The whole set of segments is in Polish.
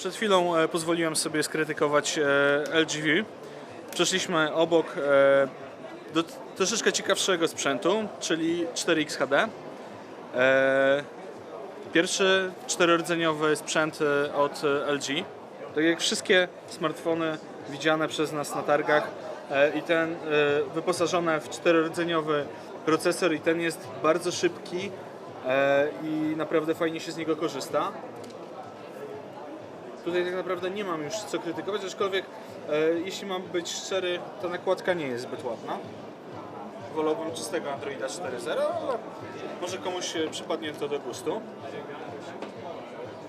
Przed chwilą e, pozwoliłem sobie skrytykować e, LGV. Przeszliśmy obok e, do troszeczkę ciekawszego sprzętu, czyli 4X HD. Pierwszy czterordzeniowy sprzęt od LG. Tak jak wszystkie smartfony widziane przez nas na targach i ten wyposażone w czterordzeniowy procesor i ten jest bardzo szybki i naprawdę fajnie się z niego korzysta. Tutaj tak naprawdę nie mam już co krytykować, aczkolwiek e, jeśli mam być szczery, ta nakładka nie jest zbyt ładna. Wolałbym czystego Androida 4.0, ale może komuś przypadnie to do gustu.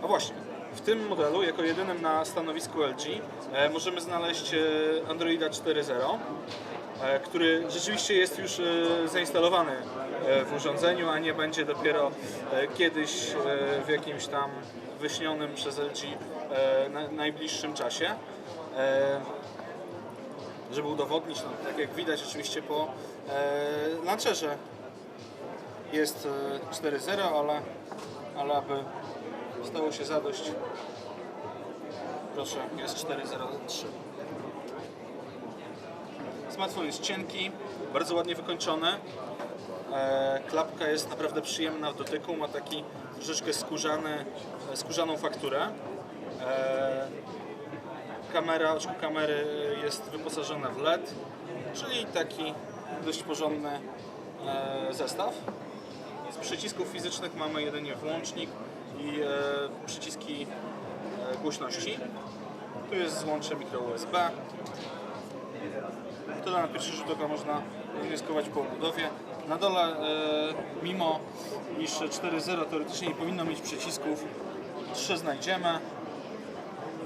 A właśnie, w tym modelu, jako jedynym na stanowisku LG, e, możemy znaleźć e, Androida 4.0, e, który rzeczywiście jest już zainstalowany w urządzeniu, a nie będzie dopiero kiedyś w jakimś tam wyśnionym przez LG na, najbliższym czasie. Żeby udowodnić, no, tak jak widać oczywiście po e, launcherze jest e, 4.0, ale, ale aby stało się zadość, proszę, jest 4.03. Smartfon jest cienki, bardzo ładnie wykończony. E, klapka jest naprawdę przyjemna w dotyku, ma taki troszeczkę skórzany, skórzaną fakturę. E, kamera, oczko kamery jest wyposażona w LED, czyli taki dość porządny e, zestaw. Z przycisków fizycznych mamy jedynie włącznik i e, przyciski e, głośności. Tu jest złącze mikro USB. Tyle na pierwszy rzut oka można wnioskować po obudowie. Na dole, e, mimo iż 4.0 teoretycznie nie powinno mieć przycisków, 3 znajdziemy.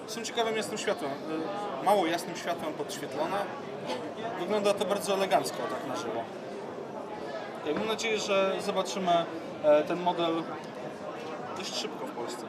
Są ciekawym jasnym światłem, mało jasnym światłem podświetlone. Wygląda to bardzo elegancko tak na żywo. Mam nadzieję, że zobaczymy ten model dość szybko w Polsce.